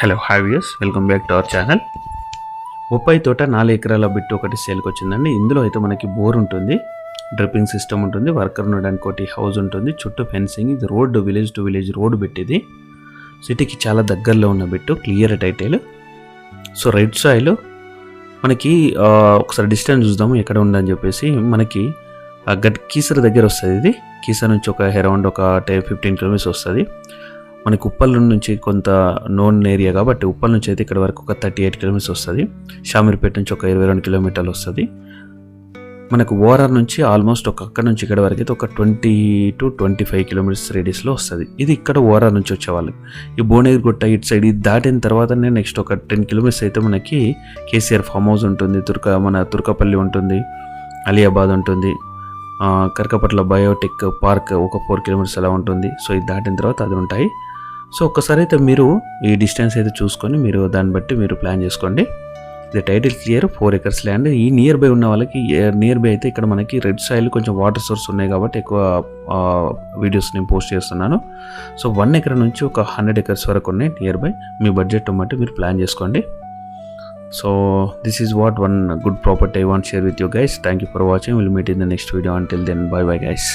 Hello viewers welcome back to our channel బొప్పాయి తోట నాలుగు ఎకరాల బిట్టు ఒకటి సేల్కి వచ్చిందండి. ఇందులో అయితే మనకి బోర్ ఉంటుంది డ్రిప్పింగ్ సిస్టమ్ ఉంటుంది వర్కర్ ఉండడానికి ఒకటి హౌస్ ఉంటుంది చుట్టూ ఫెన్సింగ్ ఇది road village to village road పెట్టింది. సిటీకి చాలా దగ్గరలో ఉన్న bit clear title so right soil మనకి ఒకసారి డిస్టెన్స్ చూద్దాము ఎక్కడ ఉందని చెప్పేసి మనకి గట్ కీసర్ దగ్గర వస్తుంది ఇది. కీసర్ నుంచి ఒక అరౌండ్ ఒక టెన్ ఫిఫ్టీన్ కిలోమీటర్స్ వస్తుంది. మనకి ఉప్పల్ నుంచి కొంత నోన్ ఏరియా కాబట్టి ఉప్పల్ నుంచి అయితే ఇక్కడ వరకు ఒక థర్టీ ఎయిట్ కిలోమీటర్స్ వస్తుంది. షామీర్పేట నుంచి ఒక ఇరవై రెండు కిలోమీటర్లు వస్తుంది. మనకు ఓఆర్ఆర్ నుంచి ఆల్మోస్ట్ ఒక అక్కడ నుంచి ఇక్కడ వరకు అయితే ఒక twenty to twenty five kilometres రేడియస్లో వస్తుంది. ఇది ఇక్కడ ఓఆర్ఆర్ నుంచి వచ్చేవాళ్ళు ఈ భువనగిరి గుట్ట ఇటు సైడ్ ఇది దాటిన తర్వాతనే నెక్స్ట్ ఒక టెన్ కిలోమీటర్స్ అయితే మనకి కేసీఆర్ ఫామ్ హౌస్ ఉంటుంది. తుర్క మన తుర్కపల్లి ఉంటుంది. అలియాబాద్ ఉంటుంది. కరకపట్ల బయోటెక్ పార్క్ ఒక ఫోర్ కిలోమీటర్స్ అలా ఉంటుంది. సో ఇది దాటిన తర్వాత అది ఉంటాయి. సో ఒక్కసారి అయితే మీరు ఈ డిస్టెన్స్ అయితే చూసుకొని మీరు దాన్ని బట్టి మీరు ప్లాన్ చేసుకోండి. ఇది title clear four acres land. ఈ నియర్ బై ఉన్న వాళ్ళకి నియర్ బై అయితే ఇక్కడ మనకి రెడ్ సాయిల్ కొంచెం వాటర్ సోర్స్ ఉన్నాయి కాబట్టి ఎక్కువ వీడియోస్ నేను పోస్ట్ చేస్తున్నాను. సో వన్ ఎకర్ నుంచి ఒక హండ్రెడ్ ఎకర్స్ వరకు ఉన్నాయి నియర్ బై మీ బడ్జెట్ బట్టి మీరు ప్లాన్ చేసుకోండి. So this is what one good property I want share with you guys thank you for watching will meet in the next video until then bye bye guys